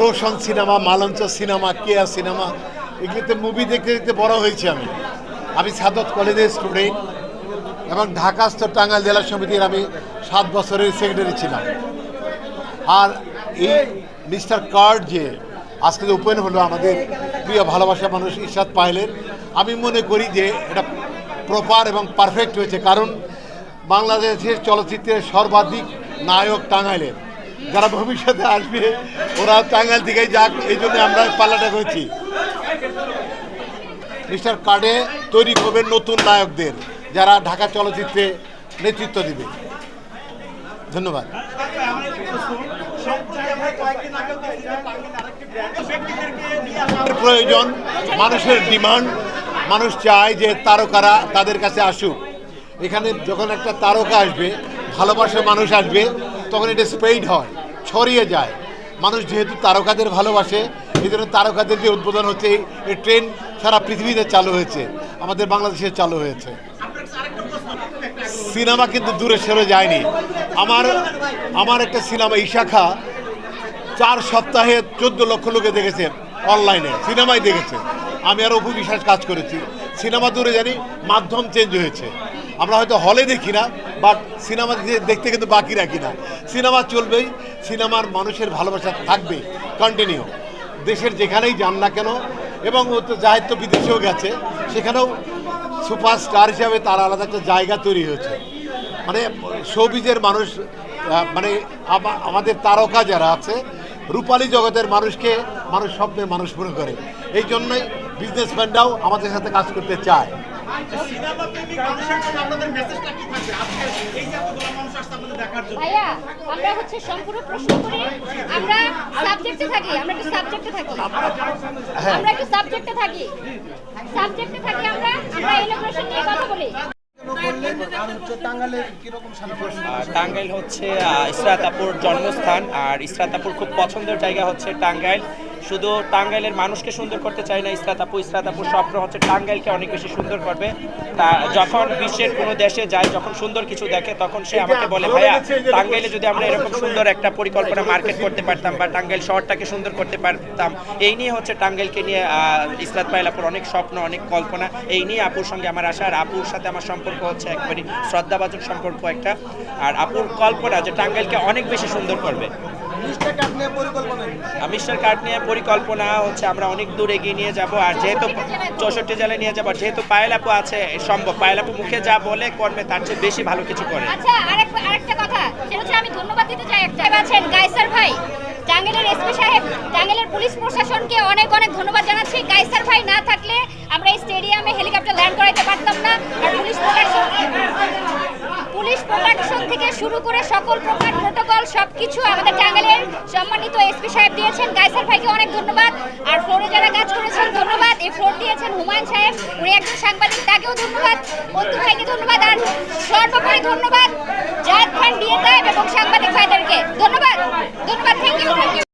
Roshan cinema, Malancha cinema, Keya cinema, এগুলিতে movie দেখতে দেখতে বড় হয়েছি আমি। আমি সাদত কলেজের স্টুডেন্ট এবং ঢাকাস্থ টাঙ্গাইল জেলা সমিতির আমি সাত বছরের সেক্রেটারি ছিলাম। আর এই মিস্টার কার্ড যে, আজকে যে ওপেন হলো আমাদের প্রিয় ভালোবাসা মানুষ ইশাদ পাইলের আমি মনে করি যে এটা প্রপার এবং পারফেক্ট হয়েছে। কারণ বাংলাদেশের চলচ্চিত্রের সর্বাধিক নায়ক টাঙ্গাইলের। যারা ভবিষ্যতে আসবে, ওরা টাঙ্গাইল থেকে যাক, এই জন্য আমরা পাল্লাটা করেছি। মিস্টার কার্ডে তৈরি করবেন নতুন নায়কদের, যারা ঢাকা চলচ্চিত্রে নেতৃত্ব দিবে। ধন্যবাদ। প্রয়োজন, মানুষের ডিমান্ড, মানুষ চায় যে তারকারা তাদের কাছে আসুক। এখানে যখন একটা তারকা আসবে ভালোবাসা মানুষ আসবে তখন এটা স্প্রেড হয়, ছড়িয়ে যায়। মানুষ যেহেতু তারকাদের ভালোবাসে এই জন্য তারকাদের যে উদ্বোধন হচ্ছে, এই- ট্রেন সারা পৃথিবীতে চালু হয়েছে, আমাদের বাংলাদেশে চালু হয়েছে। সিনেমা কিন্তু দূরে সরে যায়নি। আমার আমার একটা সিনেমা, ইশাখা, চার সপ্তাহে চোদ্দ লক্ষ লোকে দেখেছে অনলাইনে সিনেমায় দেখেছে। আমি আর অপু বিশ্বাস কাজ করেছি। সিনেমা দূরে জানি, মাধ্যম চেঞ্জ হয়েছে। আমরা হয়তো হলে দেখি না বাট সিনেমা দেখতে কিন্তু বাকি রাখি না সিনেমা চলবেই, সিনেমার মানুষের ভালোবাসা থাকবে কন্টিনিউ দেশের যেখানেই যান না কেন, এবং ও তো জাহেদ তো বিদেশেও গেছে, সেখানেও সুপারস্টার হিসাবে তার আলাদা একটা জায়গা তৈরি হয়েছে। মানে শোবিজের মানুষ মানে আমাদের তারকা যারা আছে, রূপালী জগতের মানুষকে মানুষ স্বপ্নের মানুষ মনে করে। এই জন্যই বিজনেসম্যানরাও আমাদের সাথে কাজ করতে চায়। সিনেমা প্রেমিক মানুষের জন্য আপনাদের মেসেজটা কি থাকবে? আজকে এই যে এতগুলো মানুষ আসছে আপনাদের দেখার জন্য। ভাইয়া আমরা হচ্ছে সম্পূর্ণ প্রশ্ন করি আমরা সাবজেক্টে থাকি আমরা একটু সাবজেক্টে থাকি। আমরা একটু সাবজেক্টে থাকি। সাবজেক্টে থাকি আমরা আমরা ইনোগ্রেশন নিয়ে কথা বলি। টাঙ্গাইল হচ্ছে আহ, ইসরাত আপুর জন্মস্থান আর ইসরাত আপুর খুব পছন্দের জায়গা হচ্ছে টাঙ্গাইল। শুধু টাঙ্গাইলের মানুষকে সুন্দর করতে চায় না ইসরাত আপু ইসরাত আপুর স্বপ্ন হচ্ছে টাঙ্গাইলকে অনেক বেশি সুন্দর করবে। তা যখন বিশ্বের কোনো দেশে যায় যখন সুন্দর কিছু দেখে তখন সে আমাকে বলে ভাইয়া টাঙ্গাইলে যদি আমরা এরকম সুন্দর একটা পরিকল্পনা মার্কেট করতে পারতাম বা টাঙ্গাইল শহরটাকে সুন্দর করতে পারতাম এই নিয়ে হচ্ছে টাঙ্গাইলকে নিয়ে ইসরাত পাইল আপুর অনেক স্বপ্ন অনেক কল্পনা। এই নিয়ে আপুর সঙ্গে আমার আশা আর আপুর সাথে আমার সম্পর্ক হচ্ছে একবারই শ্রদ্ধাভাজন সম্পর্ক একটা। আর আপুর কল্পনা যে টাঙ্গাইলকে অনেক বেশি সুন্দর করবে। মিস্টার কার্ড নিয়ে পরিকল্পনা হচ্ছে আমরা অনেক দূর এগিয়ে নিয়ে যাব আর যেহেতু চৌষট্টি জেলায় নিয়ে যাব আর যেহেতু পায়েল আপু আছে সম্ভব। পায়েল আপু মুখে যা বলে কর্মে তার চেয়ে বেশি ভালো কিছু করে। আচ্ছা আরেক আরেকটা কথা সেটা হচ্ছে আমি ধন্যবাদ দিতে চাই একটা। আছেন গাইসার ভাই এসপি সাহেব টাঙ্গাইলের পুলিশ প্রশাসনকে অনেক অনেক ধন্যবাদ জানাচ্ছি। গাইসার ভাই না থাকলে আমরা এই স্টেডিয়ামে হেলিকপ্টার ল্যান্ড করাইতে পারতাম না আর পুলিশ প্রোটেকশন পুলিশ প্রোটেকশন থেকে শুরু করে সকল প্রকার প্রোটোকল সবকিছু আমাদের টাঙ্গাইলের সম্মানিত এসপি সাহেব দিয়েছেন। গাইসার ভাইকে অনেক ধন্যবাদ। আর ফ্লোরে যারা কাজ করেছেন, ধন্যবাদ। এই ফ্লোর দিয়েছেন হুমায়ুন সাহেব। উনি একজন সাংবাদিক, তাকেও ধন্যবাদ। বন্ধু ভাইকে ধন্যবাদ। আর সর্বোপরি ধন্যবাদ জাহেদ খান, বিয়ে এবং সাংবাদিক ভাইদেরকে। ধন্যবাদ। ধন্যবাদ। Thank you thank you